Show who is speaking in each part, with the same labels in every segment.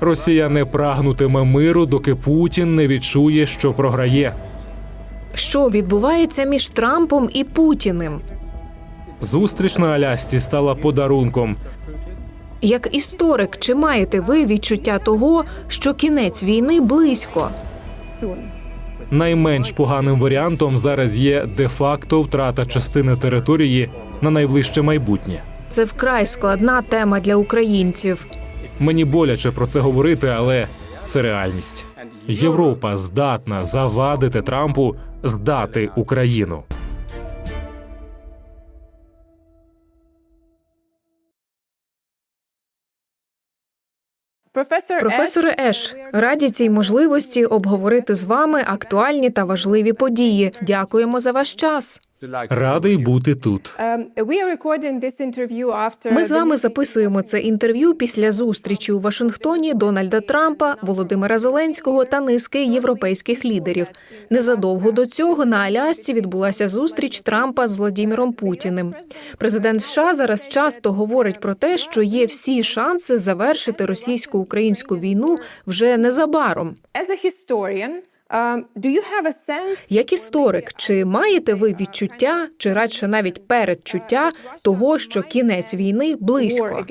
Speaker 1: Росія не прагнутиме миру, доки Путін не відчує, що програє.
Speaker 2: Що відбувається між Трампом і Путіним?
Speaker 1: Зустріч на Алясці стала подарунком.
Speaker 2: Як історик, чи маєте ви відчуття того, що кінець війни близько?
Speaker 1: Найменш поганим варіантом зараз є де-факто втрата частини території на найближче майбутнє.
Speaker 2: Це вкрай складна тема для українців.
Speaker 1: Мені боляче про це говорити, але це реальність. Європа здатна завадити Трампу здати Україну.
Speaker 2: Професоре Еш, раді цій можливості обговорити з вами актуальні та важливі події. Дякуємо за ваш час.
Speaker 1: Радий бути тут.
Speaker 2: Ми з вами записуємо це інтерв'ю після зустрічі у Вашингтоні Дональда Трампа, Володимира Зеленського та низки європейських лідерів. Незадовго до цього на Алясці відбулася зустріч Трампа з Владіміром Путіним. Президент США зараз часто говорить про те, що є всі шанси завершити російсько-українську війну вже незабаром.
Speaker 3: As a historian, do you have a sense
Speaker 2: Як історик, чи маєте ви відчуття, чи радше навіть передчуття того, що кінець війни близько?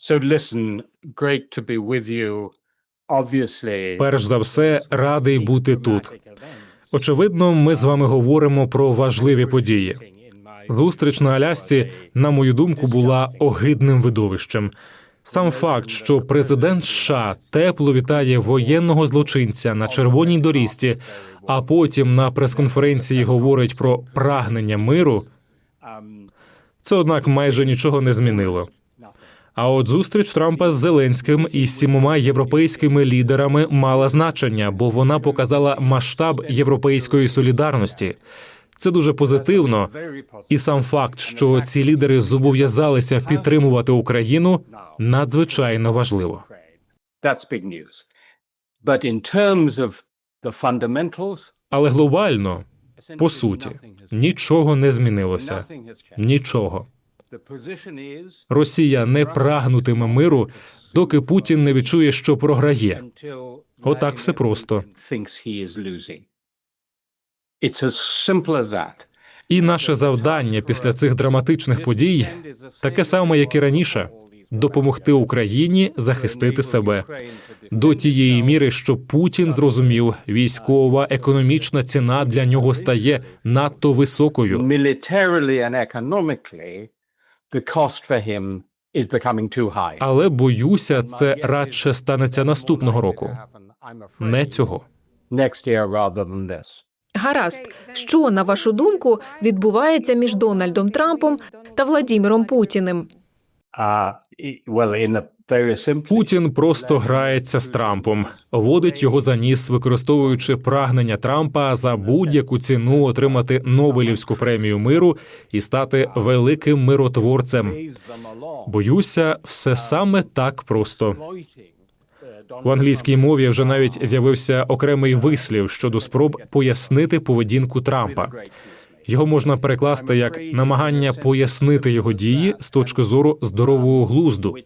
Speaker 4: So listen, great to be with you. Obviously,
Speaker 1: Перш за все, радий бути тут. Очевидно, ми з вами говоримо про важливі події. Зустріч на Алясці, на мою думку, була огидним видовищем. Сам факт, що президент США тепло вітає воєнного злочинця на червоній доріжці, а потім на прес-конференції говорить про прагнення миру, це однак майже нічого не змінило. А от зустріч Трампа з Зеленським і сімома європейськими лідерами мала значення, бо вона показала масштаб європейської солідарності. Це дуже позитивно. І сам факт, що ці лідери зобов'язалися підтримувати Україну, надзвичайно важливо. Але глобально, по суті, нічого не змінилося. Нічого. Росія не прагнутиме миру, доки Путін не відчує, що програє. Отак все просто. І наше завдання після цих драматичних подій таке саме, як і раніше допомогти Україні захистити себе до тієї міри, що Путін зрозумів, військова економічна ціна для нього стає надто високою. Але боюся, це радше станеться наступного року, не цього.
Speaker 2: Гаразд, що на вашу думку відбувається між Дональдом Трампом та Владіміром Путіним?
Speaker 1: Путін просто грається з Трампом, водить його за ніс, використовуючи прагнення Трампа за будь-яку ціну отримати Нобелівську премію миру і стати великим миротворцем. Боюся, все саме так просто. В англійській мові вже навіть з'явився окремий вислів щодо спроб пояснити поведінку Трампа. Його можна перекласти як намагання пояснити його дії з точки зору здорового глузду.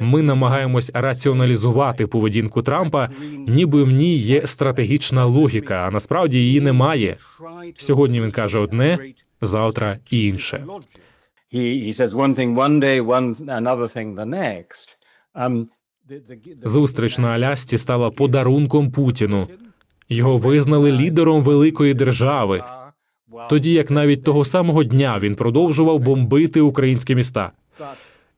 Speaker 1: Ми намагаємось раціоналізувати поведінку Трампа, ніби в ній є стратегічна логіка, а насправді її немає. Сьогодні він каже одне, завтра інше.
Speaker 4: He, says one thing one day, one another thing the next. Um,
Speaker 1: Зустріч на Алясці стала подарунком Путіну. Його визнали лідером великої держави, тоді як навіть того самого дня він продовжував бомбити українські міста.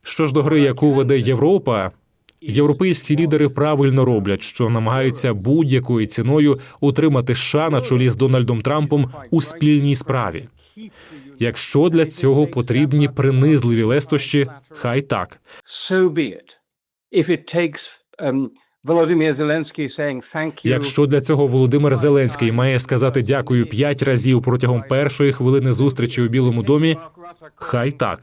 Speaker 1: Що ж до гри, яку веде Європа, європейські лідери правильно роблять, що намагаються будь-якою ціною утримати США на чолі з Дональдом Трампом у спільній справі. Якщо для цього потрібні принизливі лестощі, хай так.
Speaker 4: so be it. If it takes um, Volodymyr Zelensky saying thank you.
Speaker 1: Якщо для цього Володимир Зеленський має сказати дякую п'ять разів протягом першої хвилини зустрічі у Білому домі, хай так.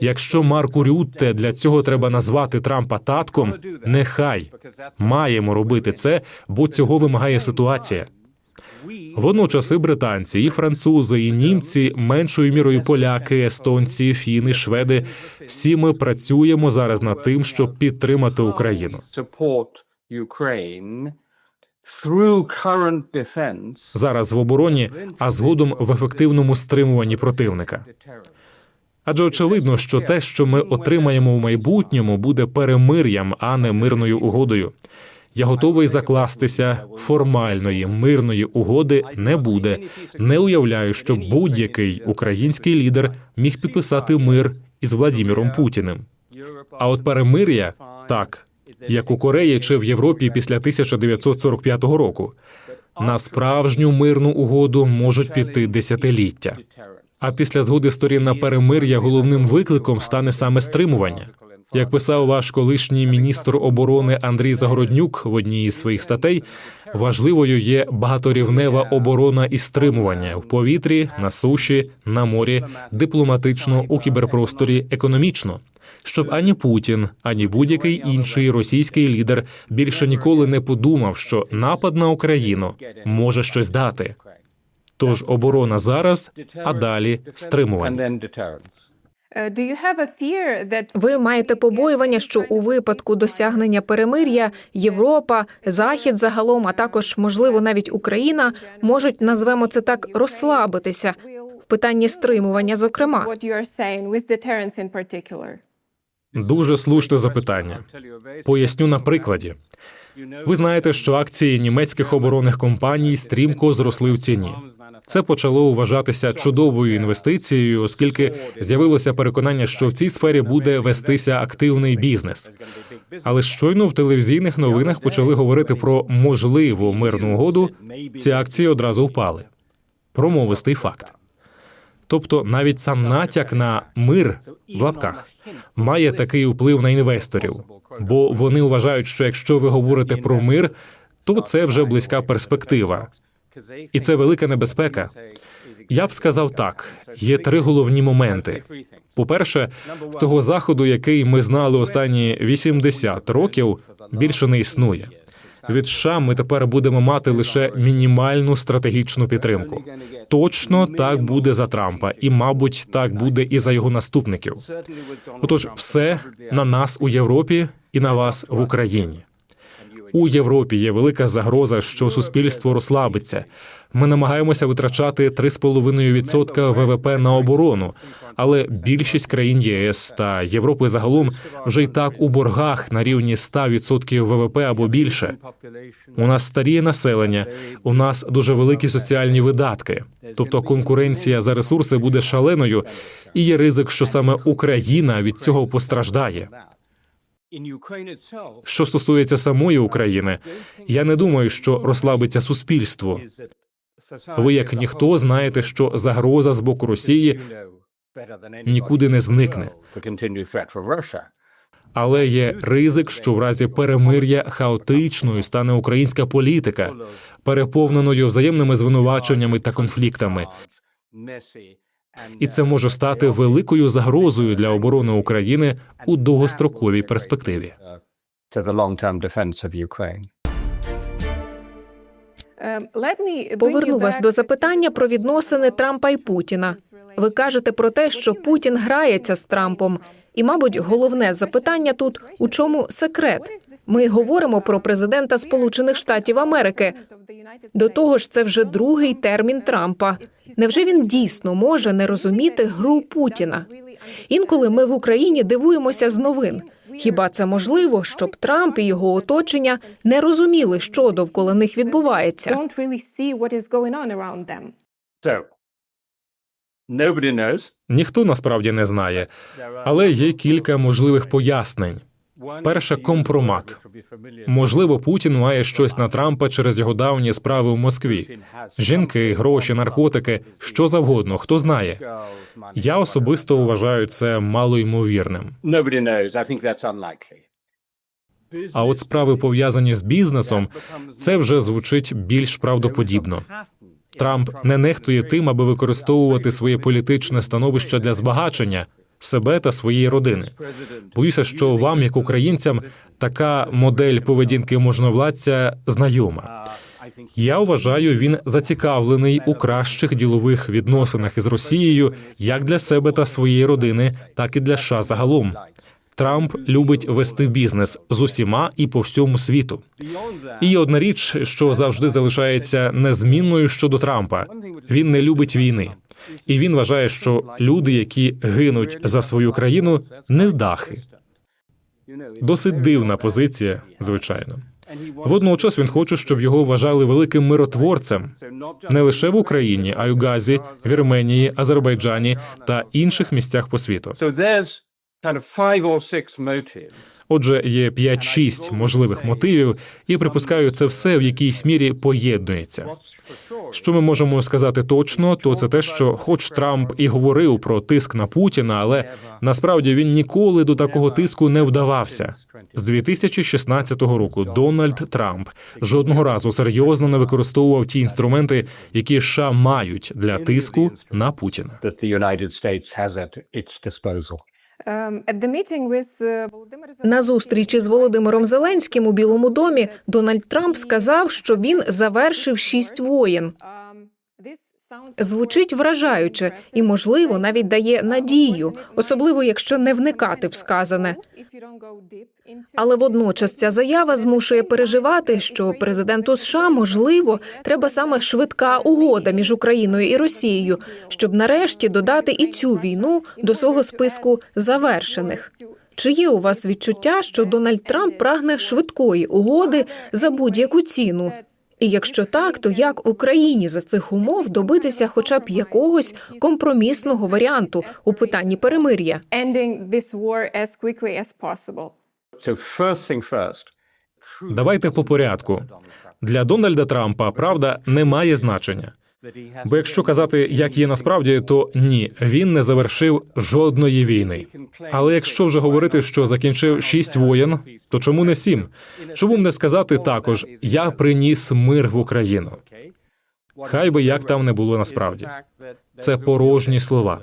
Speaker 1: Якщо Марку Рютте для цього треба назвати Трампа татком, нехай маємо робити це, бо цього вимагає ситуація. Водночас і британці, і французи, і німці, меншою мірою поляки, естонці, фіни, шведи. Всі ми працюємо зараз над тим, щоб підтримати Україну. Зараз в обороні, а згодом в ефективному стримуванні противника. Адже очевидно, що те, що ми отримаємо в майбутньому, буде перемир'ям, а не мирною угодою. Я готовий закластися формальної мирної угоди не буде. Не уявляю, що будь-який український лідер міг підписати мир із Владіміром Путіним. А от перемир'я так, як у Кореї чи в Європі після 1945 року. На справжню мирну угоду можуть піти десятиліття. А після згоди сторін на перемир'я головним викликом стане саме стримування. Як писав ваш колишній міністр оборони Андрій Загороднюк в одній із своїх статей, важливою є багаторівнева оборона і стримування в повітрі, на суші, на морі, дипломатично у кіберпросторі, економічно. Щоб ані Путін, ані будь-який інший російський лідер більше ніколи не подумав, що напад на Україну може щось дати. Тож оборона зараз, а далі стримування.
Speaker 3: That
Speaker 2: Ви маєте побоювання, що у випадку досягнення перемир'я Європа, Захід загалом, а також можливо навіть Україна можуть назвемо це так розслабитися в питанні стримування, зокрема.
Speaker 1: Дуже слушне запитання. Поясню на прикладі. Ви знаєте, що акції німецьких оборонних компаній стрімко зросли в ціні. Це почало вважатися чудовою інвестицією, оскільки з'явилося переконання, що в цій сфері буде вестися активний бізнес. Але щойно в телевізійних новинах почали говорити про можливу мирну угоду. Ці акції одразу впали. Промовистий факт. Тобто, навіть сам натяк на мир в лапках має такий вплив на інвесторів, бо вони вважають, що якщо ви говорите про мир, то це вже близька перспектива, і це велика небезпека. Я б сказав так: є три головні моменти. По-перше, того заходу, який ми знали останні 80 років, більше не існує. Від США ми тепер будемо мати лише мінімальну стратегічну підтримку. Точно так буде за Трампа, і, мабуть, так буде і за його наступників. Отож, все на нас у Європі і на вас в Україні. У Європі є велика загроза, що суспільство розслабиться. Ми намагаємося витрачати 3,5% ВВП на оборону, але більшість країн ЄС та Європи загалом вже й так у боргах на рівні 100% ВВП або більше. У нас старіє населення, у нас дуже великі соціальні видатки. Тобто конкуренція за ресурси буде шаленою, і є ризик, що саме Україна від цього постраждає. Що стосується самої України, я не думаю, що розслабиться суспільство. Ви, як ніхто, знаєте, що загроза з боку Росії нікуди не зникне. Але є ризик, що в разі перемир'я хаотичною стане українська політика, переповненою взаємними звинуваченнями та конфліктами. І це може стати великою загрозою для оборони України у довгостроковій перспективі.
Speaker 3: Bring
Speaker 2: Поверну вас до запитання про відносини Трампа і Путіна. Ви кажете про те, що Путін грається з Трампом. І, мабуть, головне запитання тут у чому секрет? Ми говоримо про президента Сполучених Штатів Америки. До того ж, це вже другий термін Трампа. Невже він дійсно може не розуміти гру Путіна? Інколи ми в Україні дивуємося з новин. Хіба це можливо, щоб Трамп і його оточення не розуміли, що довкола них відбувається?
Speaker 4: Nobody knows.
Speaker 1: Ніхто насправді не знає, але є кілька можливих пояснень. Перше компромат. Можливо, Путін має щось на Трампа через його давні справи в Москві. Жінки, гроші, наркотики, що завгодно, хто знає. Я особисто вважаю це малоймовірним. А от справи пов'язані з бізнесом, це вже звучить більш правдоподібно. Трамп не нехтує тим, аби використовувати своє політичне становище для збагачення себе та своєї родини. Боюся, що вам, як українцям, така модель поведінки можновладця знайома. Я вважаю, він зацікавлений у кращих ділових відносинах із Росією як для себе та своєї родини, так і для США загалом. Трамп любить вести бізнес з усіма і по всьому світу. І одна річ, що завжди залишається незмінною щодо Трампа. Він не любить війни, і він вважає, що люди, які гинуть за свою країну, невдахи. Досить дивна позиція, звичайно. Водночас він хоче, щоб його вважали великим миротворцем не лише в Україні, а й у Газі, Вірменії, Азербайджані та інших місцях по світу. Отже, є 5-6 можливих мотивів, і припускаю, це все в якійсь мірі поєднується. Що ми можемо сказати точно, то це те, що, хоч Трамп і говорив про тиск на Путіна, але насправді він ніколи до такого тиску не вдавався. З 2016 року Дональд Трамп жодного разу серйозно не використовував ті інструменти, які США мають для тиску на Путіна.
Speaker 3: Uh, Volodymyr
Speaker 2: На зустрічі з Володимиром Зеленським у Білому домі Дональд Трамп сказав, що він завершив шість воєн. Звучить вражаюче і, можливо, навіть дає надію, особливо якщо не вникати в сказане. Але водночас ця заява змушує переживати, що президенту США можливо треба саме швидка угода між Україною і Росією, щоб нарешті додати і цю війну до свого списку завершених. Чи є у вас відчуття, що Дональд Трамп прагне швидкої угоди за будь-яку ціну? І якщо так, то як Україні за цих умов добитися хоча б якогось компромісного варіанту у питанні перемир'я?
Speaker 1: Давайте по порядку. Для Дональда Трампа правда не має значення. Бо якщо казати, як є насправді, то ні, він не завершив жодної війни. Але якщо вже говорити, що закінчив шість воєн, то чому не сім? Чому б не сказати також я приніс мир в Україну? Хай би як там не було насправді. Це порожні слова.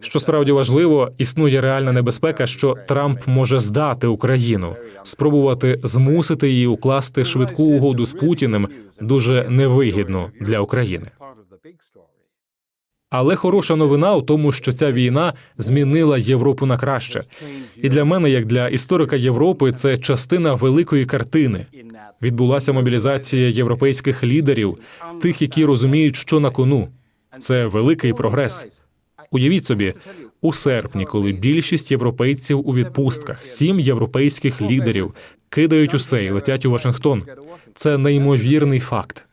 Speaker 1: Що справді важливо, існує реальна небезпека, що Трамп може здати Україну, спробувати змусити її укласти швидку угоду з Путіним дуже невигідно для України. Але хороша новина у тому, що ця війна змінила Європу на краще. І для мене, як для історика Європи, це частина великої картини. Відбулася мобілізація європейських лідерів, тих, які розуміють, що на кону. Це великий прогрес. Уявіть собі, у серпні, коли більшість європейців у відпустках, сім європейських лідерів кидають усе і летять у Вашингтон. Це неймовірний факт.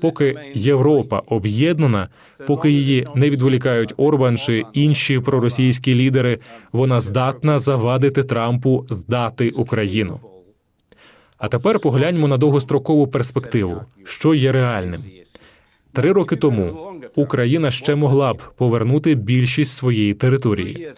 Speaker 1: Поки Європа об'єднана, поки її не відволікають Орбан чи інші проросійські лідери, вона здатна завадити Трампу здати Україну. А тепер погляньмо на довгострокову перспективу, що є реальним. Три роки тому Україна ще могла б повернути більшість своєї території.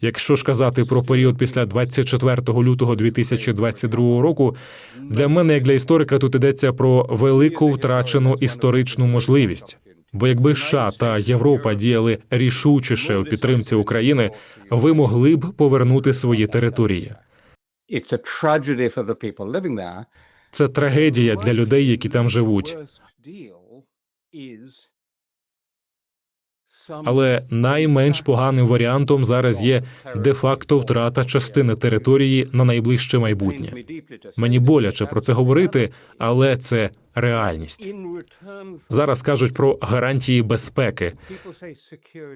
Speaker 1: Якщо ж казати про період після 24 лютого 2022 року, для мене, як для історика, тут йдеться про велику втрачену історичну можливість. Бо якби США та Європа діяли рішучіше у підтримці України, ви могли б повернути свої території. Це трагедія для людей, які там живуть. Але найменш поганим варіантом зараз є де-факто втрата частини території на найближче майбутнє. Мені боляче про це говорити, але це реальність. Зараз кажуть про гарантії безпеки.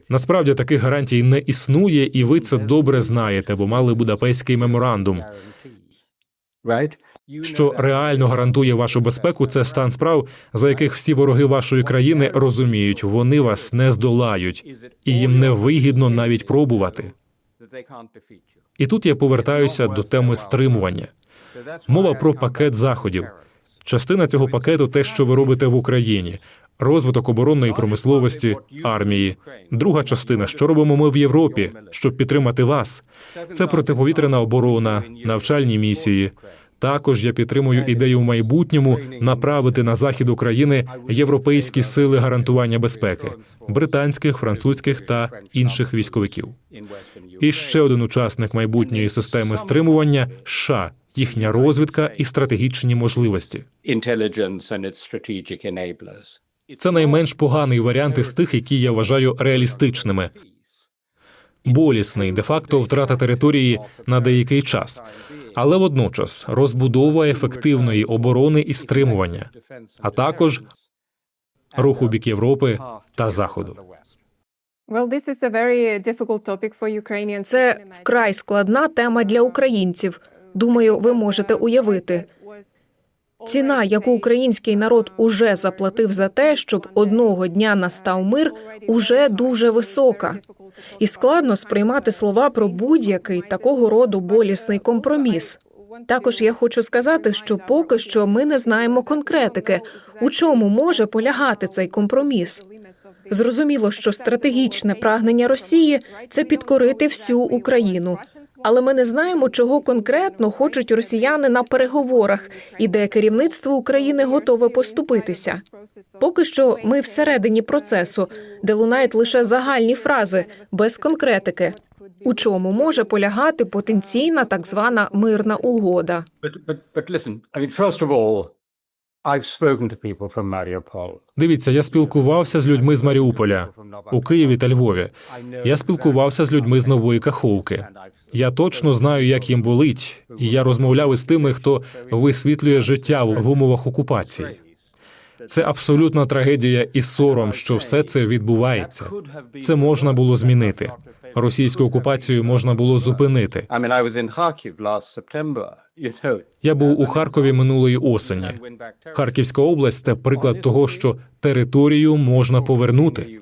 Speaker 1: Насправді таких гарантій не існує, і ви це добре знаєте, бо мали Будапештський меморандум. Що реально гарантує вашу безпеку, це стан справ, за яких всі вороги вашої країни розуміють, вони вас не здолають, і їм не вигідно навіть пробувати. І тут я повертаюся до теми стримування. Мова про пакет заходів. Частина цього пакету те, що ви робите в Україні. Розвиток оборонної промисловості, армії. Друга частина, що робимо ми в Європі, щоб підтримати вас. Це протиповітряна оборона, навчальні місії. Також я підтримую ідею в майбутньому направити на захід України європейські сили гарантування безпеки британських, французьких та інших військовиків. І ще один учасник майбутньої системи стримування США, їхня розвідка і стратегічні можливості. Це найменш поганий варіант із тих, які я вважаю реалістичними. Болісний де-факто втрата території на деякий час, але водночас розбудова ефективної оборони і стримування, а також руху бік Європи та Заходу.
Speaker 2: Це вкрай складна тема для українців. Думаю, ви можете уявити. Ціна, яку український народ уже заплатив за те, щоб одного дня настав мир, уже дуже висока. І складно сприймати слова про будь-який такого роду болісний компроміс. Також я хочу сказати, що поки що ми не знаємо конкретики, у чому може полягати цей компроміс. Зрозуміло, що стратегічне прагнення Росії це підкорити всю Україну. Але ми не знаємо, чого конкретно хочуть росіяни на переговорах, і де керівництво України готове поступитися. Поки що ми всередині процесу, де лунають лише загальні фрази без конкретики. У чому може полягати потенційна так звана мирна угода?
Speaker 4: I've spoken.
Speaker 1: Дивіться, я спілкувався з людьми з Маріуполя у Києві та Львові. Я спілкувався з людьми з Нової Каховки. Я точно знаю, як їм болить, і я розмовляв із тими, хто висвітлює життя в умовах окупації. Це абсолютна трагедія і сором, що все це відбувається. Це можна було змінити. Російську окупацію можна було зупинити. Я був у Харкові минулої осені. Харківська область це приклад того, що територію можна повернути.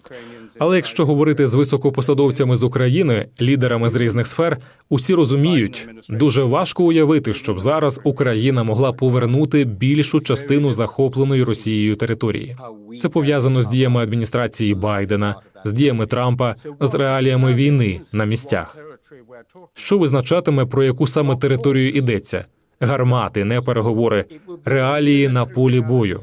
Speaker 1: Але якщо говорити з високопосадовцями з України, лідерами з різних сфер, усі розуміють, дуже важко уявити, щоб зараз Україна могла повернути більшу частину захопленої Росією території. Це пов'язано з діями адміністрації Байдена, з діями Трампа, з реаліями війни на місцях. Що визначатиме про яку саме територію йдеться? Гармати, не переговори, реалії на полі бою.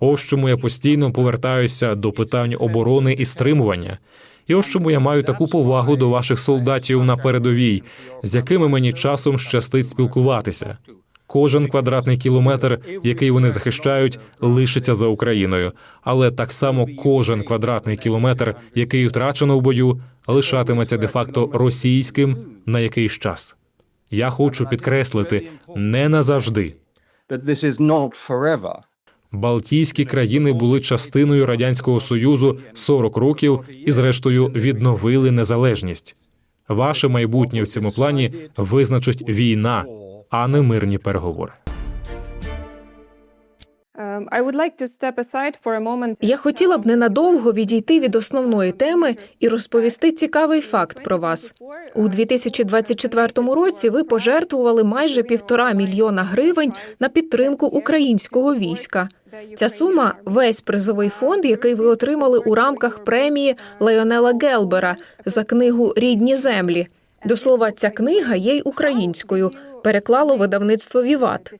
Speaker 1: Ось чому я постійно повертаюся до питань оборони і стримування. І ось чому я маю таку повагу до ваших солдатів на передовій, з якими мені часом щастить спілкуватися. Кожен квадратний кілометр, який вони захищають, лишиться за Україною, але так само кожен квадратний кілометр, який втрачено в бою, лишатиметься де-факто російським на якийсь час. Я хочу підкреслити не назавжди. Балтійські країни були частиною радянського союзу 40 років і, зрештою, відновили незалежність. Ваше майбутнє в цьому плані визначить війна, а не мирні переговори.
Speaker 3: Moment.
Speaker 2: Я хотіла б ненадовго відійти від основної теми і розповісти цікавий факт про вас. У 2024 році ви пожертвували майже півтора мільйона гривень на підтримку українського війська. Ця сума весь призовий фонд, який ви отримали у рамках премії Леонела Гелбера за книгу Рідні землі. До слова, ця книга є й українською. Переклало видавництво Віват.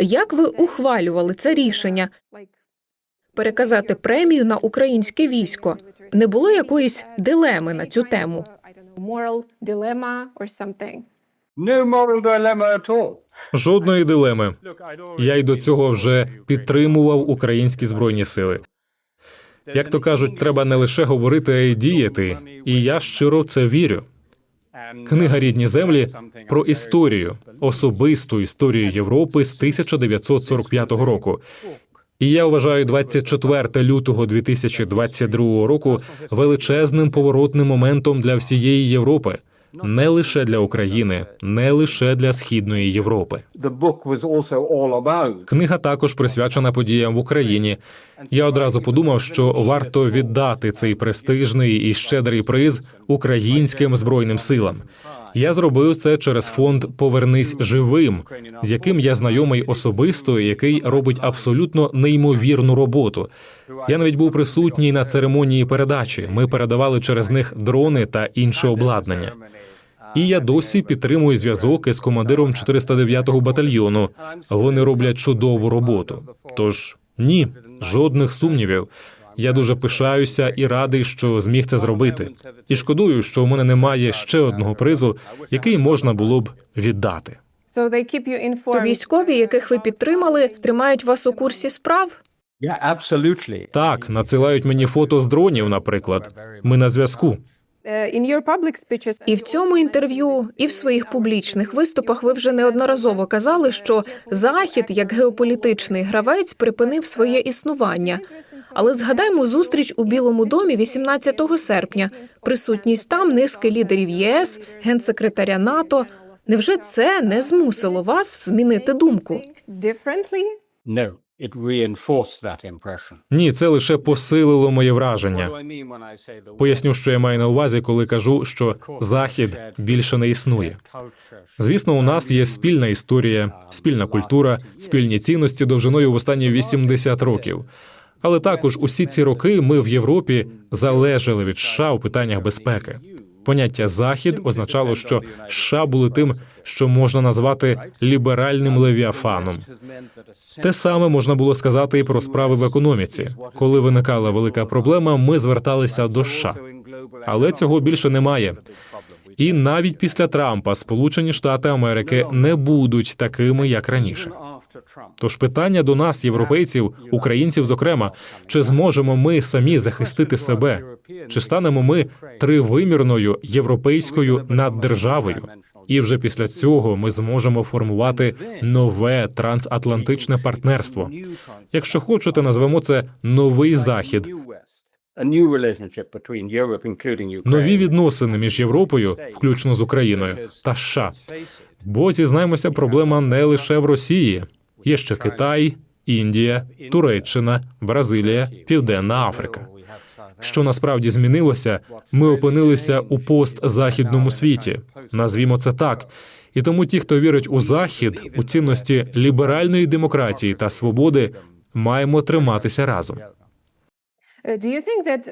Speaker 2: Як ви ухвалювали це рішення переказати премію на українське військо? Не було якоїсь дилеми на цю тему?
Speaker 1: Жодної дилеми. Я й до цього вже підтримував українські збройні сили. Як то кажуть, треба не лише говорити, а й діяти. І я щиро в це вірю. Книга Рідні землі про історію, особисту історію Європи з 1945 року. І я вважаю 24 лютого 2022 року величезним поворотним моментом для всієї Європи, не лише для України, не лише для східної Європи. Книга також присвячена подіям в Україні. Я одразу подумав, що варто віддати цей престижний і щедрий приз українським збройним силам. Я зробив це через фонд Повернись живим, з яким я знайомий особисто, який робить абсолютно неймовірну роботу. Я навіть був присутній на церемонії передачі. Ми передавали через них дрони та інше обладнання. І я досі підтримую зв'язок із командиром 409-го батальйону. Вони роблять чудову роботу. Тож ні, жодних сумнівів. Я дуже пишаюся і радий, що зміг це зробити. І шкодую, що у мене немає ще одного призу, який можна було б віддати.
Speaker 2: То військові, яких ви підтримали, тримають вас у курсі справ.
Speaker 1: Так, надсилають мені фото з дронів, наприклад. Ми на зв'язку.
Speaker 3: In your public speeches.
Speaker 2: І в цьому інтерв'ю, і в своїх публічних виступах ви вже неодноразово казали, що захід, як геополітичний гравець, припинив своє існування. Але згадаймо зустріч у Білому домі 18 серпня. Присутність там низки лідерів ЄС, генсекретаря НАТО. Невже це не змусило вас змінити думку?
Speaker 4: It reinforced that impression.
Speaker 1: Ні, це лише посилило моє враження. Поясню, що я маю на увазі, коли кажу, що захід більше не існує. Звісно, у нас є спільна історія, спільна культура, спільні цінності довжиною в останні 80 років. Але також усі ці роки ми в Європі залежали від США у питаннях безпеки. Поняття захід означало, що США були тим, що можна назвати ліберальним левіафаном. Те саме можна було сказати і про справи в економіці. Коли виникала велика проблема, ми зверталися до США. Але цього більше немає. І навіть після Трампа Сполучені Штати Америки не будуть такими, як раніше. Тож питання до нас, європейців, українців, зокрема, чи зможемо ми самі захистити себе? Чи станемо ми тривимірною європейською наддержавою? І вже після цього ми зможемо формувати нове трансатлантичне партнерство. Якщо хочете, назвемо це новий захід, нові відносини між Європою, включно з Україною, та США. Бо зізнаємося, проблема не лише в Росії. Є ще Китай, Індія, Туреччина, Бразилія, Південна Африка. Що насправді змінилося, ми опинилися у постзахідному світі. Назвімо це так. І тому ті, хто вірить у захід, у цінності ліберальної демократії та свободи, маємо триматися разом.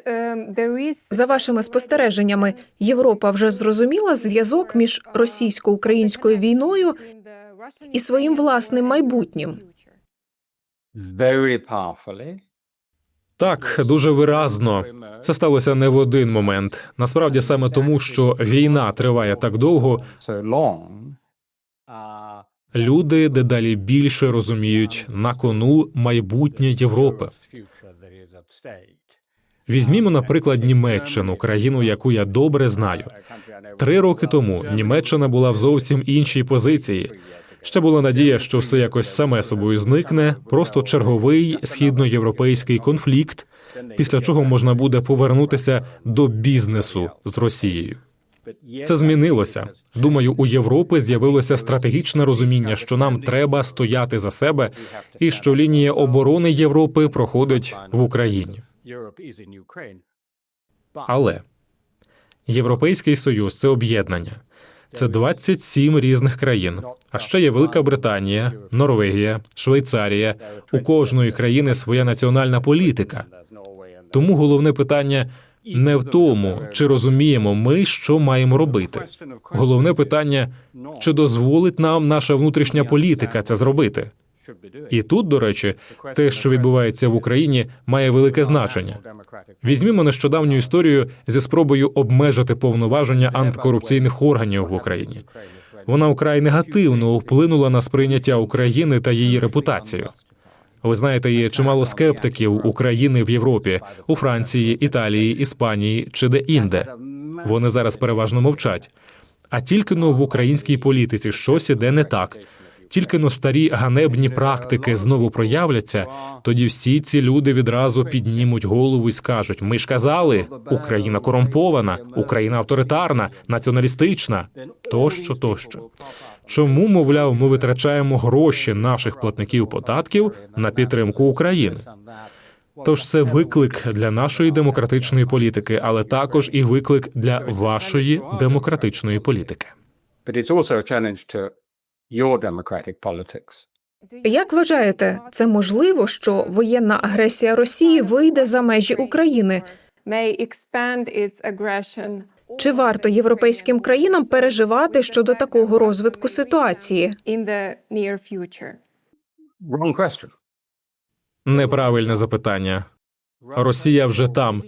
Speaker 3: Um,
Speaker 2: За вашими спостереженнями, Європа вже зрозуміла зв'язок між російсько-українською війною і своїм власним майбутнім.
Speaker 1: Так, дуже виразно. Це сталося не в один момент. Насправді саме тому, що війна триває так довго, люди дедалі більше розуміють на кону майбутнє Європи. Візьмімо, наприклад, Німеччину, країну, яку я добре знаю. Три роки тому Німеччина була в зовсім іншій позиції. Ще була надія, що все якось саме собою зникне, просто черговий східноєвропейський конфлікт, після чого можна буде повернутися до бізнесу з Росією. Це змінилося. Думаю, у Європи з'явилося стратегічне розуміння, що нам треба стояти за себе, і що лінія оборони Європи проходить в Україні. Але Європейський Союз це об'єднання. Це 27 різних країн. А ще є Велика Британія, Норвегія, Швейцарія. У кожної країни своя національна політика. Тому головне питання не в тому, чи розуміємо ми, що маємо робити. Головне питання чи дозволить нам наша внутрішня політика це зробити. І тут, до речі, те, що відбувається в Україні, має велике значення. Візьмімо нещодавню історію зі спробою обмежити повноваження антикорупційних органів в Україні. Вона вкрай негативно вплинула на сприйняття України та її репутацію. Ви знаєте, є чимало скептиків України в Європі, у Франції, Італії, Іспанії чи де інде. Вони зараз переважно мовчать. А тільки но в українській політиці щось іде не так. Тільки но старі ганебні практики знову проявляться, тоді всі ці люди відразу піднімуть голову і скажуть: ми ж казали, Україна корумпована, Україна авторитарна, націоналістична, тощо, тощо. Чому, мовляв, ми витрачаємо гроші наших платників податків на підтримку України? Тож це виклик для нашої демократичної політики, але також і виклик для вашої демократичної політики.
Speaker 4: Your democratic politics.
Speaker 2: Як вважаєте, це можливо, що воєнна агресія Росії вийде за межі України?
Speaker 3: may expand its aggression
Speaker 2: Чи варто європейським країнам переживати щодо такого розвитку ситуації?
Speaker 1: Неправильне запитання. Росія вже там.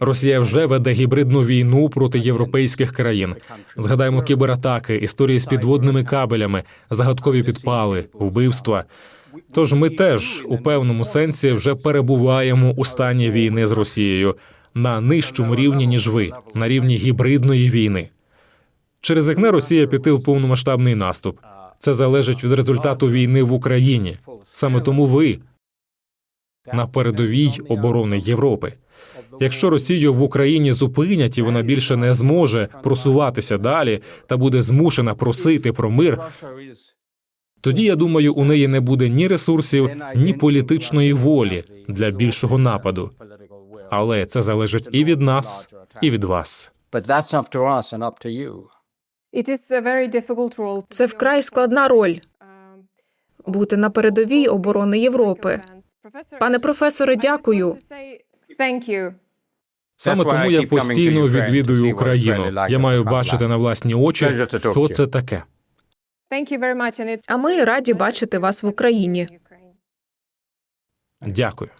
Speaker 1: Росія вже веде гібридну війну проти європейських країн. Згадаємо кібератаки, історії з підводними кабелями, загадкові підпали, вбивства. Тож ми теж у певному сенсі вже перебуваємо у стані війни з Росією на нижчому рівні ніж ви, на рівні гібридної війни. Чи ризикне Росія піти в повномасштабний наступ? Це залежить від результату війни в Україні. Саме тому ви на передовій оборони Європи. Якщо Росію в Україні зупинять і вона більше не зможе просуватися далі та буде змушена просити про мир, тоді я думаю, у неї не буде ні ресурсів, ні політичної волі для більшого нападу. Але це залежить і від нас, і від вас.
Speaker 2: Це вкрай складна роль бути на передовій оборони Європи. Пане професоре, дякую.
Speaker 1: Саме тому я постійно відвідую Україну. Я маю бачити на власні очі, що це таке.
Speaker 2: А ми раді бачити вас в Україні.
Speaker 1: Дякую.